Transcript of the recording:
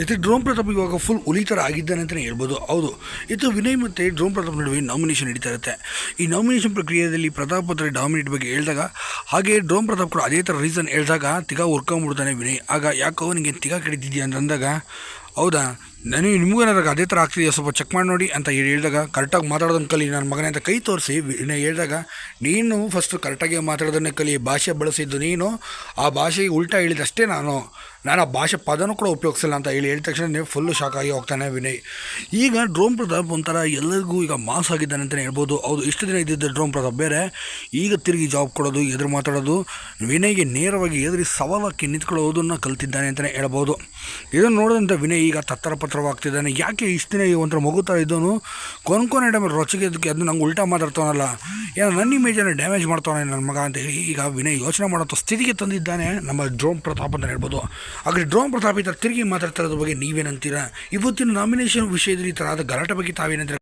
ಇದು ಡ್ರೋನ್ ಪ್ರತಾಪ್ ಇವಾಗ ಫುಲ್ ಉಲಿತರ ಆಗಿದ್ದಾನೆ ಅಂತಲೇ ಹೇಳ್ಬೋದು. ಹೌದು. ಇದು ವಿನಯ್ ಮತ್ತು ಡ್ರೋನ್ ಪ್ರತಾಪ್ ನಡುವೆ ನಾಮಿನೇಷನ್ ನಡೀತಾ ಇರುತ್ತೆ. ಈ ನಾಮಿನೇಷನ್ ಪ್ರಕ್ರಿಯೆಯಲ್ಲಿ ಪ್ರತಾಪ್ ಹತ್ರ ಡಾಮಿನೇಟ್ ಬಗ್ಗೆ ಹೇಳಿದಾಗ, ಹಾಗೆ ಡ್ರೋನ್ ಪ್ರತಾಪ್ ಕೂಡ ಅದೇ ಥರ ರೀಸನ್ ಹೇಳಿದಾಗ ತಿಗಾ ಹುರ್ಕೊಂಬಿಡ್ತಾನೆ ವಿನಯ್. ಆಗ ಯಾಕೋ ನಿಮಗೆ ತಿಗಾ ಕಡಿತಿದ್ಯಾ ಅಂತ ಅಂದಾಗ, ಹೌದಾ? ನಾನು ನಿಮಗೂ ಏನಾದಾಗ ಅದೇ ಥರ ಆಗ್ತಿದೆಯಾ? ಸ್ವಲ್ಪ ಚೆಕ್ ಮಾಡಿ ನೋಡಿ ಅಂತ ಹೇಳಿ ಹೇಳಿದಾಗ ಕರೆಕ್ಟಾಗಿ ಮಾತಾಡೋದನ್ನು ಕಲಿ ನನ್ನ ಮಗನೇ ಅಂತ ಕೈ ತೋರಿಸಿ ಹೇಳಿದಾಗ, ನೀನು ಫಸ್ಟ್ ಕರೆಕ್ಟಾಗಿ ಮಾತಾಡೋದನ್ನೇ ಕಲಿ, ಭಾಷೆ ಬಳಸಿದ್ದು ನೀನು. ಆ ಭಾಷೆಗೆ ಉಲ್ಟಾ ಹೇಳಿದಷ್ಟೇ ನಾನು. ನಾನು ಆ ಭಾಷೆ ಪದನೂ ಕೂಡ ಉಪಯೋಗಿಸಿಲ್ಲ ಅಂತ ಹೇಳಿ ಹೇಳಿದ ತಕ್ಷಣ ಫುಲ್ಲು ಶಾಕ್ ಆಗಿ ಹೋಗ್ತಾನೆ ವಿನಯ್. ಈಗ ಡ್ರೋನ್ ಪ್ರತಾಪ್ ಒಂಥರ ಎಲ್ಲರಿಗೂ ಈಗ ಮಾಸ್ ಆಗಿದ್ದಾನೆ ಅಂತಲೇ ಹೇಳ್ಬೋದು. ಹೌದು, ಇಷ್ಟು ದಿನ ಇದ್ದಿದ್ದ ಡ್ರೋನ್ ಪ್ರತಾಪ್ ಬೇರೆ. ಈಗ ತಿರುಗಿ ಜಾಬ್ ಕೊಡೋದು, ಎದುರು ಮಾತಾಡೋದು, ವಿನಯ್ಗೆ ನೇರವಾಗಿ ಎದುರಿ ಸವಾಲಕ್ಕೆ ನಿಂತ್ಕೊಳ್ಳೋದನ್ನು ಕಲ್ತಿದ್ದಾನೆ ಅಂತಲೇ ಹೇಳ್ಬೋದು. ಇದನ್ನು ನೋಡಿದಂಥ ವಿನಯ್ ಈಗ ತತ್ತರ ಪತ್ರವಾಗ್ತಿದ್ದಾನೆ ಯಾಕೆ ಇಷ್ಟು ದಿನ ಈ ಒಂಥರ ಮಗುತ್ತಾ ಇದ್ದವನು? ಕೊನ್ಕೊನೆ ಕೊನೆ ಟೈಮಲ್ಲಿ ರೊಚ್ಚಿಗೆ ಅದಕ್ಕೆ ಅದು ನಂಗೆ ಉಲ್ಟಾ ಮಾತಾಡ್ತಾವನಲ್ಲ. ಏನೋ ನನ್ನ ಇಮೇಜನ್ನು ಡ್ಯಾಮೇಜ್ ಮಾಡ್ತಾವನೆ ನನ್ನ ಮಗ ಅಂತ ಹೇಳಿ ಈಗ ವಿನಯ್ ಯೋಚನೆ ಮಾಡೋಂಥ ಸ್ಥಿತಿಗೆ ತಂದಿದ್ದಾನೆ ನಮ್ಮ ಡ್ರೋನ್ ಪ್ರತಾಪ್ ಅಂತ ಹೇಳ್ಬೋದು. ಹಾಗೆ ಡ್ರೋನ್ ಪ್ರತಾಪ್ ಈ ಥರ ತಿರುಗಿ ಮಾತಾಡ್ತಾ ಇರೋದ್ರ ಬಗ್ಗೆ ನೀವೇನಂತೀರಾ? ಇವತ್ತಿನ ನಾಮಿನೇಷನ್ ವಿಷಯದಲ್ಲಿ ಈ ಥರ ಆದ ಗಲಾಟೆ ಬಗ್ಗೆ ತಾವೇನಂತೀರ?